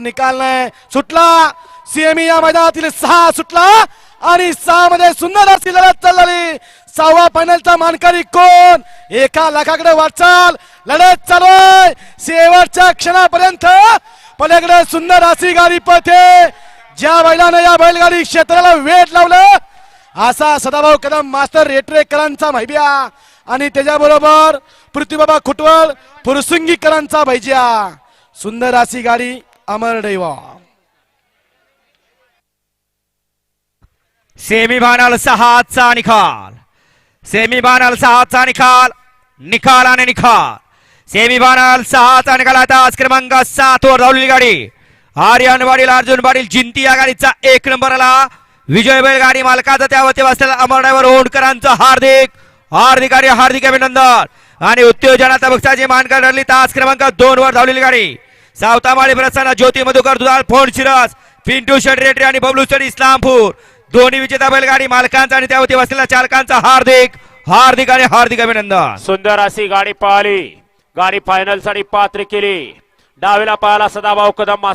निकाल नाही सुटला। सीएमई या मैदानातील सहा सुटला आणि सहा मध्ये सुंदर अशी लढत चालली. सहावा फायनलचा मानकरी कोण? एका लाखाकडे वाटचाल. लढत चालू आहे. शेवटच्या क्षणापर्यंत पलीकडे सुंदर अशी गाडी पळते. ज्या बैलानं या बैलगाडी क्षेत्राला वेट लावलं असा सदाभाऊ कदम मास्टर रेटरेकरांचा मैबिया. आणि त्याच्याबरोबर पृथ्वीबाबा खुटवळ फुरसुंगीकरांचा भैजिया सुंदर अशी गाडी अमर दैवा. सेमीफायनल सहाचा निकाल. सेमीफायनल सहाचा निकाल निकाल आणि निकाल. सेमीफायनल सहाचा निकाल आता आज क्रमांक सात वर धावलेली गाडी. आर्यन पाटील अर्जुन पाटील जिंती या गाडीचा एक नंबर आला विजय बैलगाडी मालकाचा त्यावरती बसलेला अमर ड्रायव्हर ओंडकरांचं हार्दिक हार्दिक आणि हार्दिक अभिनंदन. आणि उत्तेजनाचा बक्षाची मानकर ठरली तास क्रमांक दोन वर धावलेली गाडी. सावतामाळी प्रसाद ज्योती मधुकर दुधाळ फोन शिरस पिंटू शेडरेटरी आणि बबलू शेड इस्लामपूर. दोन्ही विजेता बैलगाडी मालकांचा आणि त्यावरती बसलेल्या चालकांचा हार्दिक हार्दिक आणि हार्दिक अभिनंदन. सुंदर अशी गाडी पळाली गाडी फायनलसाठी पात्र केली. डावीला पळाला सदाभाऊ कदम